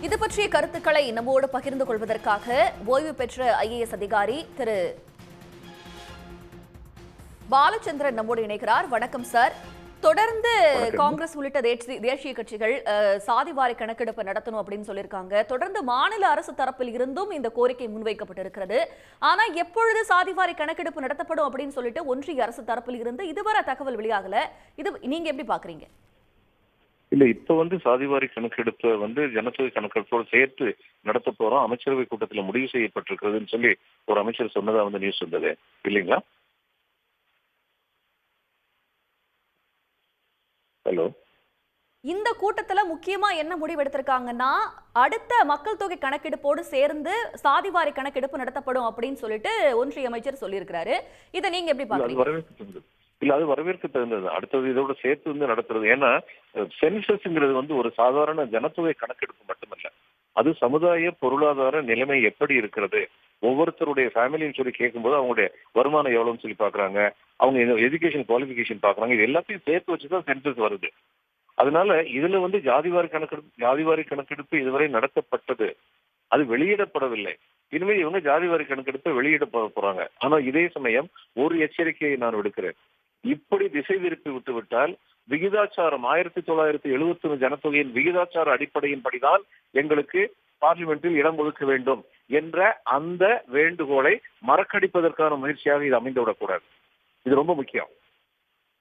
இது பற்றிய கருத்துக்களை நம்மோடு பகிர்ந்து கொள்வதற்காக ஓய்வு பெற்ற ஐஏஎஸ் அதிகாரி திரு. பாலச்சந்திரன் நம்மோடு இணைகிறார். வணக்கம் சார். தொடர்ந்து காங்கிரஸ் உள்ளிட்ட தேசிய- கட்சிகள் சாதிவாரி கணக்கெடுப்பு நடத்தணும் அப்படின்னு சொல்லியிருக்காங்க. தொடர்ந்து மாநில அரசு தரப்பில் இருந்தும் இந்த கோரிக்கை முன்வைக்கப்பட்டிருக்கிறது. ஆனா எப்பொழுது சாதிவாரி கணக்கெடுப்பு நடத்தப்படும் அப்படின்னு சொல்லிட்டு ஒன்றிய அரசு தரப்பில் இருந்து இதுவரை தகவல் வெளியாகல. இது நீங்க எப்படி பாக்குறீங்க? இல்ல இப்ப வந்து சாதிவாரி கணக்கெடுப்பை வந்து ஜனத்தொகை கணக்கெடுப்போடு சேர்த்து நடத்த போறோம். அமைச்சரவை கூட்டத்துல முடிவு செய்யப்பட்டிருக்கிறதுன்னு சொல்லி ஒரு அமைச்சர் சொன்னதா வந்து நியூஸ் வந்தது. இல்லைங்களா? ஹலோ? இந்த கூட்டத்துல முக்கியமா என்ன முடிவு எடுத்திருக்காங்கன்னா அடுத்த மக்கள் தொகை கணக்கெடுப்போடு சேர்ந்து சாதிவாரி கணக்கெடுப்பு நடத்தப்படும் அப்படின்னு சொல்லிட்டு ஒன்றிய அமைச்சர் சொல்லியிருக்கிறாரு. இதை நீங்க எப்படி பாக்குறீங்க இல்ல அது வரவேற்க தகுந்தது அடுத்தது இதோட சேர்த்து வந்து நடத்துறது. ஏன்னா சென்சஸ்ங்கிறது வந்து ஒரு சாதாரண ஜனத்தொகை கணக்கெடுப்பு மட்டுமல்ல. அது சமுதாய பொருளாதார நிலைமை எப்படி இருக்கிறது? ஒவ்வொருத்தருடைய ஃபேமிலின்னு சொல்லி கேட்கும்போது அவங்களுடைய வருமானம் எவ்வளவுன்னு சொல்லி பாக்குறாங்க. அவங்க எஜுகேஷன் குவாலிபிகேஷன் பாக்குறாங்க. இது எல்லாத்தையும் சேர்த்து வச்சுதான் சென்சஸ் வருது. அதனால இதுல வந்து ஜாதிவாரி கணக்கெடுப்பு ஜாதிவாரி கணக்கெடுப்பு இதுவரை நடத்தப்பட்டது. அது வெளியிடப்படவில்லை. இனிமேல் இவங்க ஜாதிவாரி கணக்கெடுப்பை வெளியிட போறாங்க. ஆனா இதே சமயம் ஒரு எச்சரிக்கையை நான் விடுக்கிறேன். இப்படி திசை திருப்பி விட்டுவிட்டால் விகிதாச்சாரம் ஆயிரத்தி தொள்ளாயிரத்தி எழுபத்தி ஒன்று ஜனத்தொகையின் விகிதாச்சார அடிப்படையின்படிதான் எங்களுக்கு பார்லிமெண்டில் இடம் ஒதுக்க வேண்டும் என்ற அந்த வேண்டுகோளை மறக்கடிப்பதற்கான முயற்சியாக இது அமைந்து விடக்கூடாது. இது ரொம்ப முக்கியம்.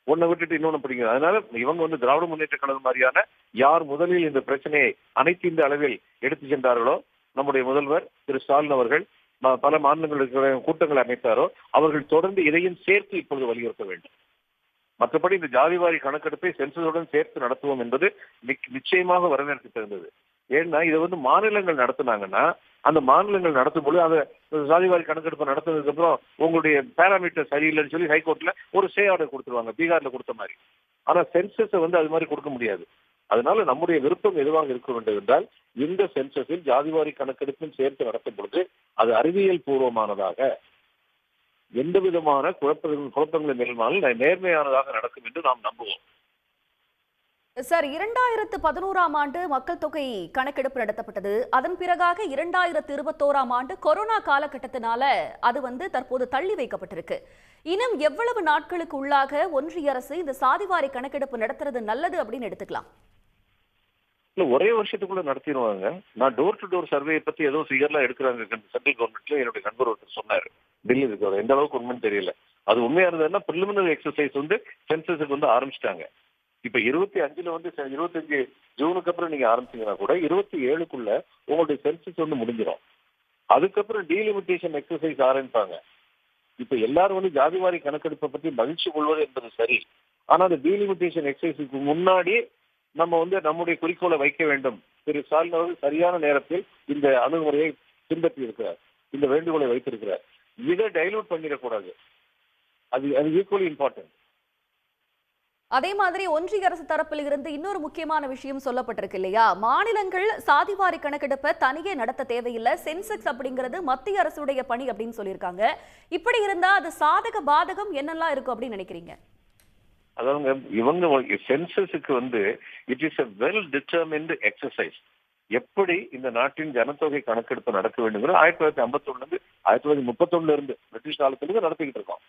ஒன்னை விட்டுட்டு இன்னொன்னு பிடிக்கும் அதனால இவங்க வந்து திராவிட முன்னேற்ற கழகம் மாதிரியான யார் முதலில் இந்த பிரச்சனையை அனைத்து இந்த அளவில் எடுத்து சென்றார்களோ நம்முடைய முதல்வர் திரு ஸ்டாலின் அவர்கள் பல மாநிலங்களுக்கு கூட்டங்களை அமைத்தாரோ அவர்கள் தொடர்ந்து இதையும் சேர்த்து இப்பொழுது வலியுறுத்த வேண்டும். மற்றபடி இந்த ஜாதிவாரி கணக்கெடுப்பை சென்சஸுடன் சேர்த்து நடத்துவோம் என்பது நிக்- நிச்சயமாக வரவேற்க தகுந்தது ஏன்னா இதை வந்து மாநிலங்கள் நடத்துனாங்கன்னா அந்த மாநிலங்கள் நடத்தும் பொழுது அதை ஜாதிவாரி கணக்கெடுப்பு நடத்தினதுக்கு அப்புறம் உங்களுடைய பேராமீட்டர் சரியில்லைன்னு சொல்லி ஹைகோர்ட்ல ஒரு சே ஆர்டர் கொடுத்துருவாங்க பீகார்ல கொடுத்த மாதிரி. ஆனா சென்சஸை வந்து அது மாதிரி கொடுக்க முடியாது. அதனால நம்முடைய விருப்பம் எதுவாக இருக்க வேண்டும் என்றால் இந்த சென்சஸில் ஜாதிவாரி கணக்கெடுப்பும் சேர்த்து நடத்தும் பொழுது அது அறிவியல் பூர்வமானதாக எந்த விதமான குழப்பங்கள் குழப்பங்கள் நிகழ்ந்தாலும் நேர்மையானதாக நடக்கும் என்று நாம் நம்புவோம். சார் இரண்டாயிரத்து பதினோராம் ஆண்டு மக்கள் தொகை கணக்கெடுப்பு நடத்தப்பட்டது. அதன் பிறகாக இரண்டாயிரத்து இருபத்தோராம் ஆண்டு கொரோனா காலகட்டத்தினால அது வந்து தற்போது தள்ளி வைக்கப்பட்டிருக்கு. இன்னும் எவ்வளவு நாட்களுக்கு உள்ளாக ஒன்றிய அரசு இந்த சாதிவாரி கணக்கெடுப்பு நடத்துறது நல்லது அப்படின்னு எடுத்துக்கலாம். இல்ல ஒரே வருஷத்துக்குள்ள நடத்திடுவாங்க. நான் டோர் டு டோர் சர்வே பத்தி ஏதோ ஃபிகர்லாம் எடுக்கிறாங்க சென்ட்ரல் ஒருத்தர் சொன்னாரு டெல்லி எந்த அளவுக்கு உண்மைன்னு தெரியல. அது உண்மையா இருந்ததுன்னா பிரிலிமினரி எக்ஸசைஸ் வந்து சென்சஸுக்கு வந்து ஆரம்பிச்சிட்டாங்க. இப்ப இருபத்தி அஞ்சுல வந்து இருபத்தஞ்சு ஜூனுக்கு அப்புறம் நீங்க ஆரம்பிச்சீங்கன்னா கூட இருபத்தி ஏழுக்குள்ள உங்களுடைய சென்சஸ் வந்து முடிஞ்சிடும் அதுக்கப்புறம் டீலிமிட்டேஷன் எக்ஸசைஸ் ஆரம்பிப்பாங்க. இப்ப எல்லாரும் வந்து ஜாதிவாரி கணக்கெடுப்பை பத்தி மகிழ்ச்சி கொள்வது என்பது சரி. ஆனா அந்த டீலிமிட்டேஷன் எக்ஸசைஸுக்கு முன்னாடி நம்ம வந்து நம்முடைய குறிக்கோளை வைக்க வேண்டும். திரு ஸ்டாலின் அவர்கள் சரியான நேரத்தில் இந்த அணுகுமுறையை பின்பற்றி இருக்கிறார் இந்த வேண்டுகோளை வைத்திருக்கிறார். இதை டைலூட் பண்ணிடக்கூடாது. அது அது ஈக்குவலி இம்பார்ட்டன்ட் அதே மாதிரி ஒன்றிய அரசு தரப்பில் இருந்து இன்னொரு முக்கியமான விஷயம் சொல்லப்பட்டிருக்கு இல்லையா? மாநிலங்கள் சாதிவாரி கணக்கெடுப்பை தனியே நடத்த தேவையில்லை. சென்செக்ஸ் அப்படிங்கிறது மத்திய அரசுடைய பணி அப்படின்னு சொல்லியிருக்காங்க. இப்படி இருந்தா அது சாதக பாதகம் என்னெல்லாம் இருக்கும் அப்படின்னு நினைக்கிறீங்க? அதாவது இவங்க சென்சஸுக்கு வந்து it is a well determined exercise எப்படி இந்த நாட்டின் ஜனத்தொகை கணக்கெடுப்பு நடக்க வேண்டும் ஆயிரத்தி தொள்ளாயிரத்தி ஐம்பத்தி இருந்து ஆயிரத்தி தொள்ளாயிரத்தி முப்பத்தொன்னுல இருந்து பிரிட்டிஷ் காலத்திலிருந்து நடத்திக்கிட்டு இருக்கோம்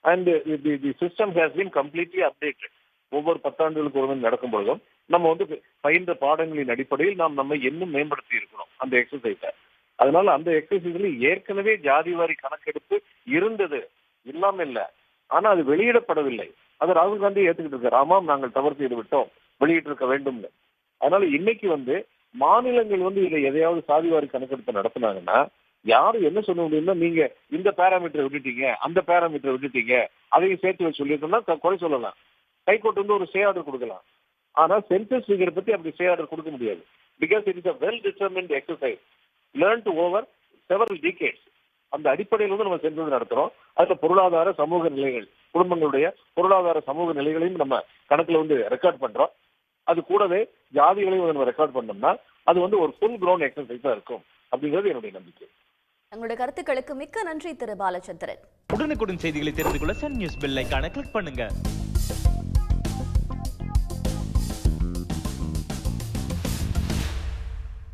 and the system has been completely updated ஒவ்வொரு பத்தாண்டுகளுக்கு ஒரு நடக்கும் பொழுதும் நம்ம வந்து பயின்ற பாடங்களின் அடிப்படையில் நாம் நம்ம இன்னும் மேம்படுத்தி இருக்கிறோம் அந்த எக்ஸசைஸை அதனால அந்த எக்ஸசைஸ்ல ஏற்கனவே ஜாதிவாரி கணக்கெடுப்பு இருந்தது. இல்லாம இல்ல. ஆனா அது வெளியிடப்படவில்லை. அது ராகுல் காந்தி ஏத்துக்கிட்டு இருக்காரு ஆமாம் நாங்கள் தவறு செய்து விட்டோம். வெளியிட்டிருக்க வேண்டும்னு. அதனால இன்னைக்கு வந்து மாநிலங்கள் வந்து இதை எதையாவது சாதிவாரி கணக்கெடுப்பு நடத்தினாங்கன்னா யாரும் என்ன சொல்ல முடியும்னா நீங்க இந்த பேராமீட்டரை விட்டுட்டீங்க அந்த பேராமீட்டரை விட்டுட்டீங்க அதையும் சேர்த்து வச்சு சொல்லியிருக்கோம்னா குறை சொல்லலாம். ஹைகோர்ட் வந்து ஒரு சே ஆர்டர் கொடுக்கலாம். ஆனா சென்சஸ் ஃபிகர் பத்தி அப்படி சே ஆர்டர் கொடுக்க முடியாது. Because it is a well determined exercise learn to over several decades அந்த அடிப்படையில் வந்து நம்ம சென்சஸ் நடத்துறோம். அதுல பொருளாதார சமூக நிலைகள் குடும்பங்களுடைய பொருளாதார சமூக நிலைகளையும் நம்ம கணக்குல வந்து ரெக்கார்ட் பண்றோம். அது கூடவே ஜாதிகளையும் நம்ம ரெக்கார்ட் பண்ணோம்னா அது வந்து ஒரு ஃபுல் க்ரௌண்ட் எக்ஸசைஸா இருக்கும். அப்படிங்கிறது என்னுடைய நம்பிக்கை. உங்களுடைய கருத்துக்களுக்கு மிக்க நன்றி திரு பாலச்சந்திரன். உடனுக்குடன் செய்திகளை தெரிந்து கொள்ள சன் நியூஸ் பெல் ஐகானை கிளிக் பண்ணுங்க.